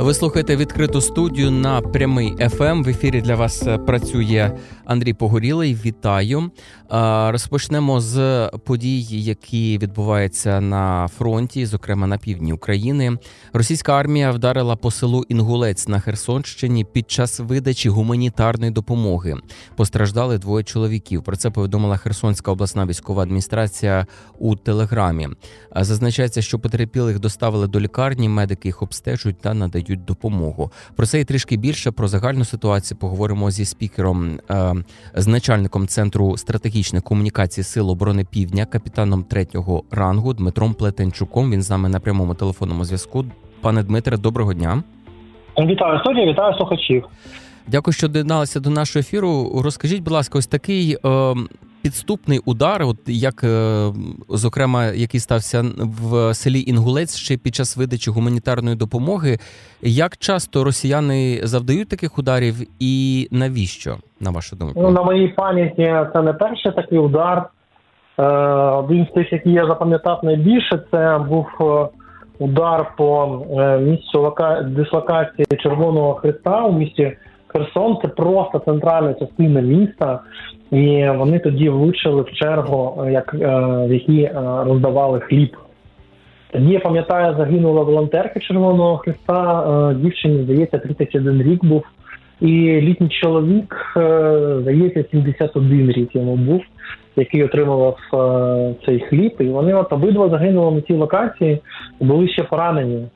Ви слухаєте відкриту студію на прямий FM. В ефірі для вас е, працює Андрій Погорілий. Вітаю. Е, Розпочнемо з подій, які відбуваються на фронті, зокрема на півдні України. Російська армія вдарила по селу Інгулець на Херсонщині під час видачі гуманітарної допомоги. Постраждали двоє чоловіків. Про це повідомила Херсонська обласна військова адміністрація у телеграмі. Е, Зазначається, що потерпілих доставили до лікарні, медики їх обстежують та надають допомогу. Про це і трішки більше про загальну ситуацію поговоримо зі спікером, е, з начальником центру стратегічних комунікацій Сил оборони Півдня, капітаном третього рангу Дмитром Плетенчуком. Він з нами на прямому телефонному зв'язку. Пане Дмитре, доброго дня. Вітаю студія, вітаю слухачів. Дякую, що доєдналися до нашого ефіру. Розкажіть, будь ласка, ось такий е, підступний удар, от як е, зокрема, який стався в селі Інгулець ще під час видачі гуманітарної допомоги. Як часто росіяни завдають таких ударів, і навіщо, на вашу думку? Ну, на моїй пам'яті це не перший такий удар. Е, Один з тих, який я запам'ятав найбільше, це був е, удар по місцю лока... дислокації Червоного Христа у місті Херсон. Це просто центральна частина міста, і вони тоді влучили в чергу, е, як, е, в якій е, роздавали хліб. Тоді я пам'ятаю, загинула волонтерка Червоного Христа, дівчині, здається, 31 рік був. І літній чоловік, здається, 71 рік йому був, який отримував цей хліб. І вони от обидва загинули на цій локації були ще поранені.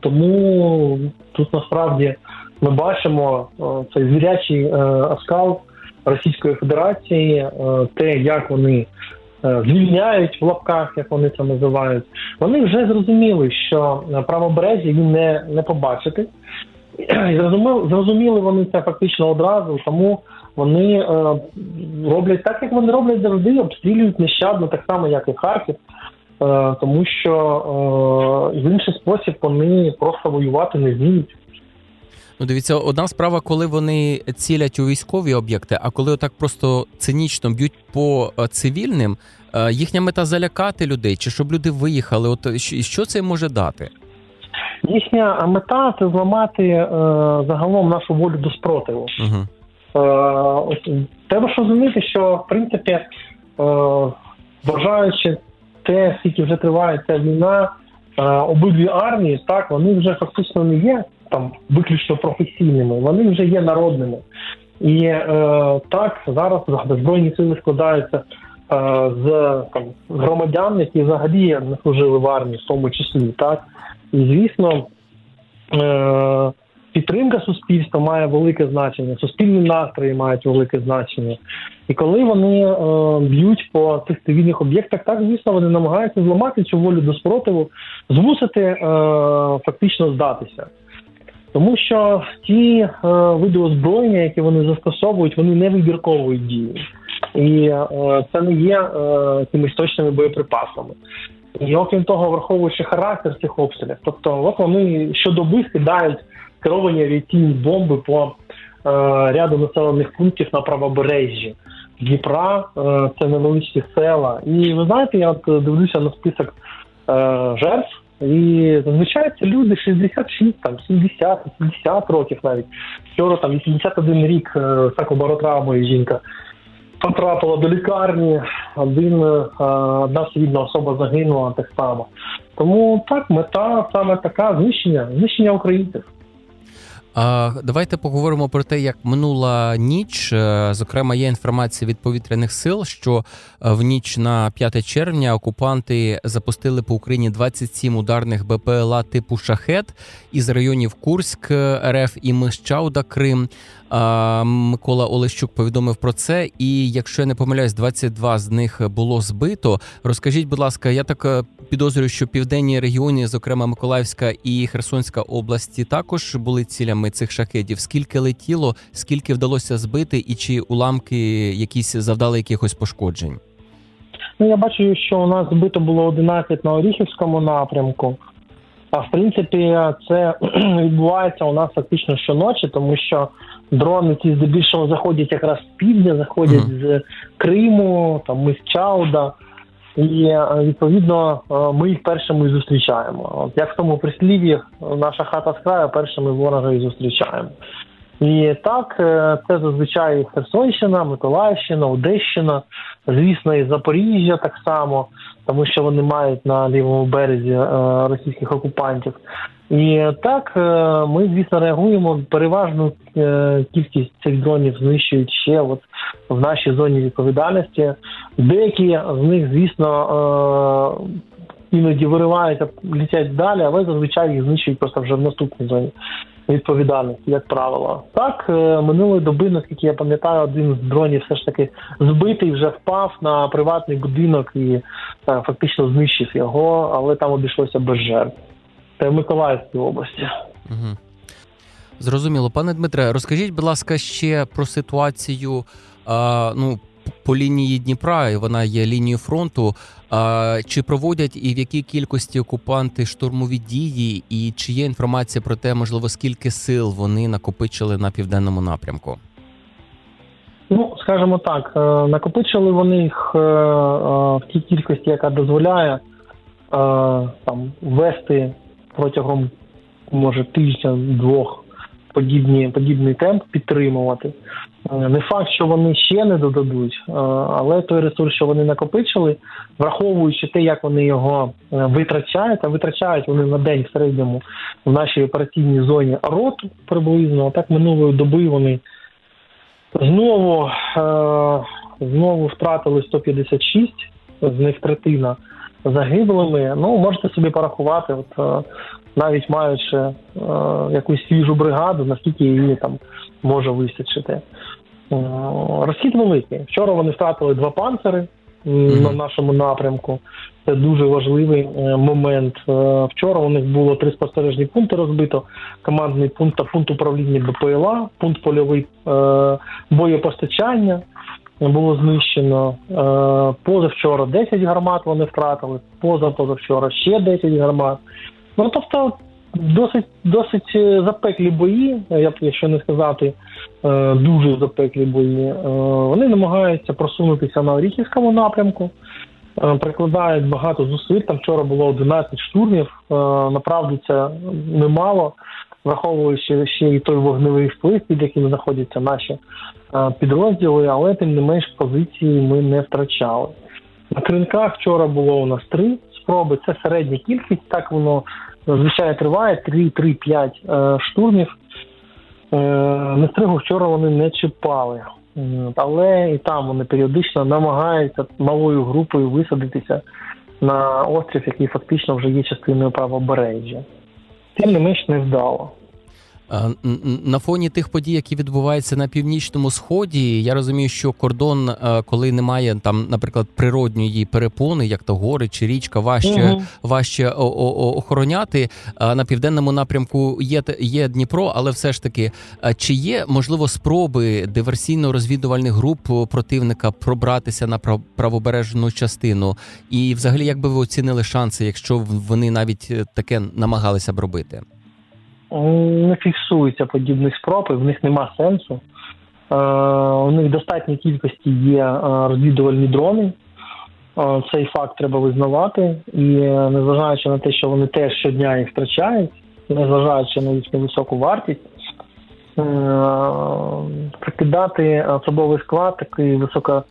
Тому тут насправді ми бачимо е, цей звірячий е, оскал Російської Федерації, е, те, як вони звільняють в лапках, як вони це називають. Вони вже зрозуміли, що на правобережжі їм не, не побачити. І зрозуміли, зрозуміли вони це фактично одразу, тому вони е, роблять так, як вони роблять завжди, обстрілюють нещадно, так само, як і Харків, е, тому що е, в інший спосіб вони просто воювати не вміють. Ну, дивіться, одна справа, коли вони цілять у військові об'єкти, а коли отак просто цинічно б'ють по е, цивільним, е, їхня мета залякати людей, чи щоб люди виїхали. От що це може дати? Їхня мета це зламати е, загалом нашу волю до спротиву. Угу. Е, треба ж розуміти, що в принципі, е, вважаючи те, скільки вже триває ця війна, е, обидві армії, так вони вже фактично не є там виключно професійними, вони вже є народними. І е, так зараз збройні сили складаються е, з там громадян, які взагалі не служили в армії, в тому числі, так і звісно. Е, підтримка суспільства має велике значення, суспільні настрої мають велике значення. І коли вони е, б'ють по цих цивільних об'єктах, так звісно, вони намагаються зламати цю волю до спротиву, змусити е, фактично здатися. Тому що ті е, види озброєння, які вони застосовують, вони не вибіркової дії. І е, це не є е, якимись точними боєприпасами. І окрім того, враховуючи характер цих обстрілів, тобто от вони щодоби скидають керовані авіаційні бомби по е, ряду населених пунктів на правобережжі Дніпра, е, це невеличкі села. І ви знаєте, я от дивлюся на список е, жертв, і зазвичай це люди 66, там 70, 70 років навіть. Вчора там 81 рік е, сакобаротравмою жінка потрапила до лікарні, один, одна цивільна особа загинула так само. Тому так, мета саме така знищення, знищення українців. Давайте поговоримо про те, як минула ніч. Е, Зокрема, є інформація від повітряних сил, що е, в ніч на 5 червня окупанти запустили по Україні 27 ударних БПЛА типу Шахет із районів Курськ, РФ і Мищауда, Крим. Микола Олещук повідомив про це. І якщо я не помиляюсь, 22 з них було збито. Розкажіть, будь ласка, я так е, підозрюю, що південні регіони, зокрема Миколаївська і Херсонська області, також були цілями цих шахедів. Скільки летіло, скільки вдалося збити, і чи уламки якісь завдали якихось пошкоджень? Ну, я бачу, що у нас збито було 11 на Оріхівському напрямку. А в принципі, це відбувається у нас фактично щоночі, тому що дрони ці здебільшого заходять якраз з півдня, заходять Мгм. з Криму, там із Чауда. І е, відповідно е, ми їх першими і зустрічаємо. От як в тому прислів'ї, наша хата з краю, першими ворога і зустрічаємо. І так, е, це зазвичай Херсонщина, Миколаївщина, Одещина, звісно, і Запоріжжя так само, тому що вони мають на лівому березі е, російських окупантів. І так, е, ми, звісно, реагуємо. Переважну кількість цих дронів знищують ще от в нашій зоні відповідальності. Деякі з них, звісно, іноді вириваються, літять далі, але зазвичай їх знищують просто вже в наступній зоні відповідальності, як правило. Так, е, минулої доби, наскільки я пам'ятаю, один з дронів все ж таки збитий, вже впав на приватний будинок і е, фактично знищив його, але там обійшлося без жертв. Це в Миколаївській області. Угу. Зрозуміло, пане Дмитре, розкажіть, будь ласка, ще про ситуацію а, ну, по лінії Дніпра, і вона є лінією фронту. Чи проводять і в якій кількості окупанти штурмові дії, і чи є інформація про те, можливо, скільки сил вони накопичили на південному напрямку? Ну, скажімо так, е, накопичили вони їх е, е, в тій кількості, яка дозволяє там вести протягом може тижня-двох подібні, подібний темп підтримувати. Е, Не факт, що вони ще не додадуть, е, але той ресурс, що вони накопичили, враховуючи те, як вони його е, витрачають, а витрачають вони на день в середньому в нашій операційній зоні роту приблизно. А так минулої доби вони знову, знову втратили 156, з них третина загиблими. Ну, можете собі порахувати, от навіть маючи е, якусь свіжу бригаду, наскільки її там може вистачити. Е, Розхід великий. Вчора вони втратили два панцири Мгм. на нашому напрямку. Це дуже важливий е, момент. Е, Вчора у них було три спостережні пункти розбито: командний пункт та пункт управління БПЛА, пункт польовий е, боєпостачання було знищено. Е, Позавчора 10 гармат вони втратили, позапозавчора ще 10 гармат. Ну тобто досить досить е, запеклі бої, я б якщо не сказати е, дуже запеклі бої. Е, Вони намагаються просунутися на Оріхівському напрямку. Прикладають багато зусиль. Там вчора було 11 штурмів. Направду це немало, враховуючи ще і той вогневий вплив, під яким знаходяться наші підрозділи, але тим не менш позиції ми не втрачали. На кринках вчора було у нас три спроби. Це середня кількість. Так воно зазвичай триває 3-3-5 е, штурмів. Е, Нестригу вчора вони не чіпали. Але і там вони періодично намагаються малою групою висадитися на острів, який фактично вже є частиною правобережжя. Тим не менш не вдало. Е, На фоні тих подій, які відбуваються на північному сході, я розумію, що кордон, е, коли немає там, наприклад, природньої перепони, як то гори чи річка, важче Мгм. важче охороняти. На південному напрямку є є Дніпро, але все ж таки, е, чи є можливо спроби диверсійно-розвідувальних груп противника пробратися на прав- правобережну частину? І, взагалі, як би ви оцінили шанси, якщо вони навіть е, таке намагалися б робити? Не фіксується подібних спроб, і в них нема сенсу. Е, у них достатній кількості є е, розвідувальні дрони. Е, цей факт треба визнавати. І незважаючи на те, що вони теж щодня їх втрачають, незважаючи на їхню високу вартість, прикидати особовий склад такий високо,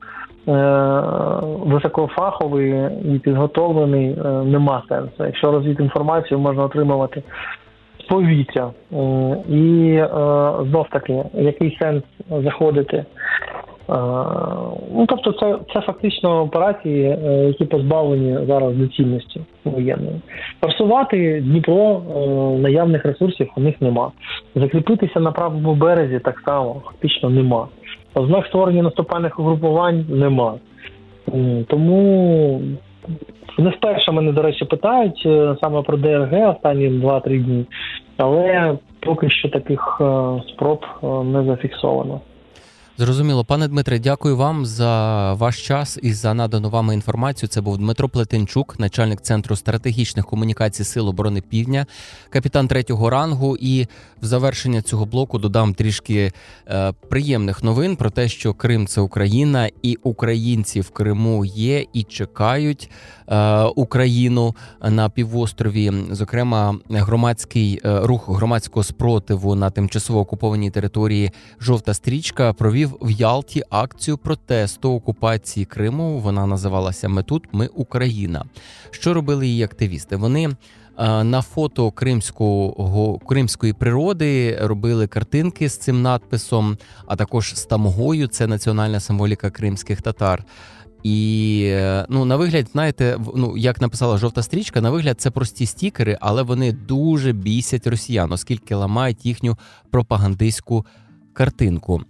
високофаховий і підготовлений нема сенсу. Якщо розвідінформацію можна отримувати повітря. І е, знов таки, який сенс заходити? Е, Ну, тобто, це, це фактично операції, е, які позбавлені зараз доцільності воєнної. Просувати Дніпро наявних ресурсів у них нема. Закріпитися на правому березі так само фактично нема. Ознак створення наступальних угрупувань нема. Тому не вперше мене, до речі, питають е, саме про ДРГ останні 2-3 дні, але поки що таких е, спроб е, не зафіксовано. Зрозуміло, пане Дмитре, дякую вам за ваш час і за надану вами інформацію. Це був Дмитро Плетенчук, начальник центру стратегічних комунікацій Сил оборони Півдня, капітан третього рангу. І в завершення цього блоку додам трішки е, приємних новин про те, що Крим це Україна, і українці в Криму є і чекають е, Україну на півострові. Зокрема, громадський е, рух громадського спротиву на тимчасово окупованій території Жовта стрічка провів в Ялті акцію протесту окупації Криму. Вона називалася Ми тут, ми Україна. Що робили її активісти? Вони е, на фото кримського кримської природи робили картинки з цим надписом, а також з тамгою. Це національна символіка кримських татар. І е, ну на вигляд, знаєте, ну як написала жовта стрічка, на вигляд це прості стікери, але вони дуже бісять росіян, оскільки ламають їхню пропагандистську картинку.